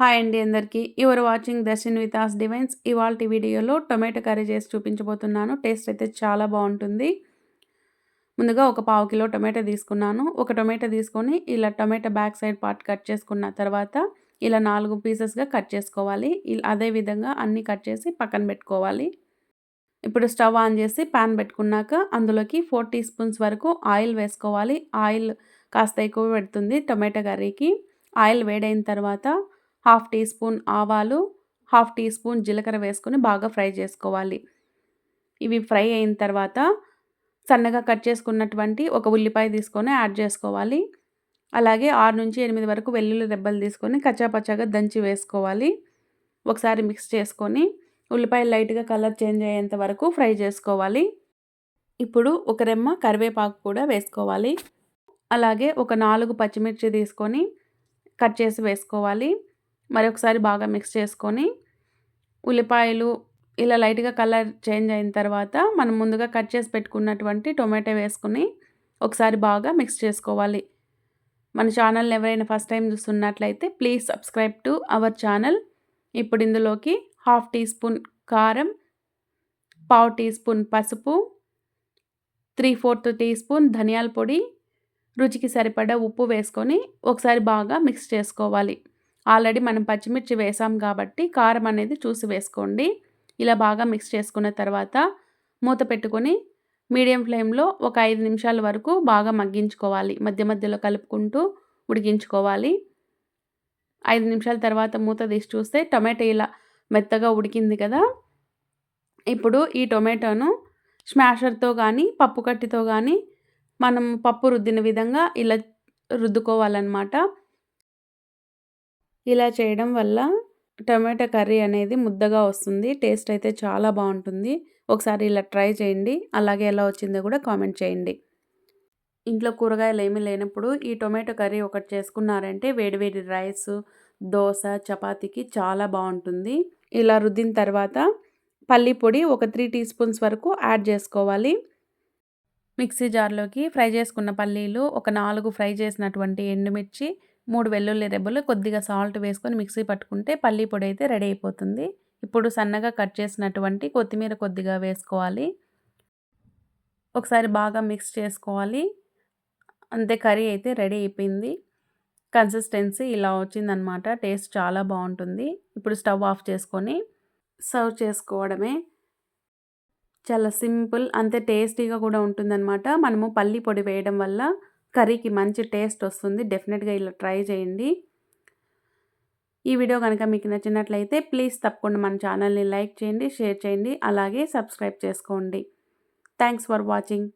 Hi అండి అందరికీ. You're watching Darshan with us divines? ఇవాళ వీడియోలో టొమాటో కర్రీ చేసి చూపించబోతున్నాను. టేస్ట్ అయితే చాలా బాగుంటుంది. ముందుగా ఒక పావు కిలో టొమాటో తీసుకున్నాను. ఒక టొమాటో తీసుకొని ఇలా tomato back side part cut చేసుకున్న తర్వాత ఇలా నాలుగు పీసెస్గా కట్ చేసుకోవాలి. అదే విధంగా అన్నీ కట్ చేసి పక్కన పెట్టుకోవాలి. ఇప్పుడు స్టవ్ ఆన్ చేసి ప్యాన్ పెట్టుకున్నాక అందులోకి ఫోర్ టీ స్పూన్స్ వరకు ఆయిల్ వేసుకోవాలి. ఆయిల్ కాస్త ఎక్కువ పెడుతుంది టొమాటో కర్రీకి. ఆయిల్ వేడైన తర్వాత హాఫ్ టీ స్పూన్ ఆవాలు హాఫ్ టీ స్పూన్ జీలకర్ర వేసుకొని బాగా ఫ్రై చేసుకోవాలి. ఇవి ఫ్రై అయిన తర్వాత సన్నగా కట్ చేసుకున్నటువంటి ఒక ఉల్లిపాయ తీసుకొని యాడ్ చేసుకోవాలి. అలాగే ఆరు నుంచి ఎనిమిది వరకు వెల్లుల్లి రెబ్బలు తీసుకొని కచ్చాపచ్చాగా దంచి వేసుకోవాలి. ఒకసారి మిక్స్ చేసుకొని ఉల్లిపాయలు లైట్గా కలర్ చేంజ్ అయ్యేంత వరకు ఫ్రై చేసుకోవాలి. ఇప్పుడు ఒక రెమ్మ కరివేపాకు కూడా వేసుకోవాలి. అలాగే ఒక నాలుగు పచ్చిమిర్చి తీసుకొని కట్ చేసి వేసుకోవాలి. మరొకసారి బాగా మిక్స్ చేసుకొని ఉల్లిపాయలు ఇలా లైట్గా కలర్ చేంజ్ అయిన తర్వాత మనం ముందుగా కట్ చేసి పెట్టుకున్నటువంటి టొమాటో వేసుకుని ఒకసారి బాగా మిక్స్ చేసుకోవాలి. మన ఛానల్ని ఎవరైనా ఫస్ట్ టైం చూస్తున్నట్లయితే please subscribe to our channel ఇప్పుడు ఇందులోకి హాఫ్ టీ స్పూన్ కారం పావు టీ స్పూన్ పసుపు త్రీ ఫోర్త్ టీ స్పూన్ ధనియాల పొడి రుచికి సరిపడా ఉప్పు వేసుకొని ఒకసారి బాగా మిక్స్ చేసుకోవాలి. ఆల్రెడీ మనం పచ్చిమిర్చి వేసాం కాబట్టి కారం అనేది చూసి వేసుకోండి. ఇలా బాగా మిక్స్ చేసుకున్న తర్వాత మూత పెట్టుకొని మీడియం ఫ్లేమ్లో ఒక ఐదు నిమిషాల వరకు బాగా మగ్గించుకోవాలి. మధ్య మధ్యలో కలుపుకుంటూ ఉడికించుకోవాలి. ఐదు నిమిషాల తర్వాత మూత తీసి చూస్తే టొమాటో ఇలా మెత్తగా ఉడికింది కదా. ఇప్పుడు ఈ టొమాటోను స్మాషర్తో కానీ పప్పు కట్టితో కానీ మనం పప్పు రుద్దిన విధంగా ఇలా రుద్దుకోవాలన్నమాట. ఇలా చేయడం వల్ల టమాటా కర్రీ అనేది ముద్దగా వస్తుంది. టేస్ట్ అయితే చాలా బాగుంటుంది. ఒకసారి ఇలా ట్రై చేయండి. అలాగే ఎలా వచ్చిందో కూడా కామెంట్ చేయండి. ఇంట్లో కూరగాయలు ఏమీ లేనప్పుడు ఈ టొమాటో కర్రీ ఒకటి చేసుకున్నారంటే వేడివేడి రైస్ దోశ చపాతీకి చాలా బాగుంటుంది. ఇలా రుద్దిన తర్వాత పల్లి పొడి ఒక త్రీ టీ స్పూన్స్ వరకు యాడ్ చేసుకోవాలి. మిక్సీ జార్లోకి ఫ్రై చేసుకున్న పల్లీలు ఒక నాలుగు ఫ్రై చేసినటువంటి ఎండుమిర్చి మూడు వెల్లుల్లి రెబ్బలు కొద్దిగా సాల్ట్ వేసుకొని మిక్సీ పట్టుకుంటే పల్లీ పొడి అయితే రెడీ అయిపోతుంది. ఇప్పుడు సన్నగా కట్ చేసినటువంటి కొత్తిమీర కొద్దిగా వేసుకోవాలి. ఒకసారి బాగా మిక్స్ చేసుకోవాలి. అంతే కర్రీ అయితే రెడీ అయిపోయింది. కన్సిస్టెన్సీ ఇలా వచ్చిందనమాట. టేస్ట్ చాలా బాగుంటుంది. ఇప్పుడు స్టవ్ ఆఫ్ చేసుకొని సర్వ్ చేసుకోవడమే. చాలా సింపుల్ అంతే టేస్టీగా కూడా ఉంటుందన్నమాట మనము పల్లి పొడి వేయడం వల్ల కర్రీకి మంచి టేస్ట్ వస్తుంది. డెఫినెట్గా ఇలా ట్రై చేయండి. ఈ వీడియో కనుక మీకు నచ్చినట్లయితే ప్లీజ్ తప్పకుండా మన ఛానల్ని లైక్ చేయండి షేర్ చేయండి అలాగే సబ్స్క్రైబ్ చేసుకోండి. Thanks for watching.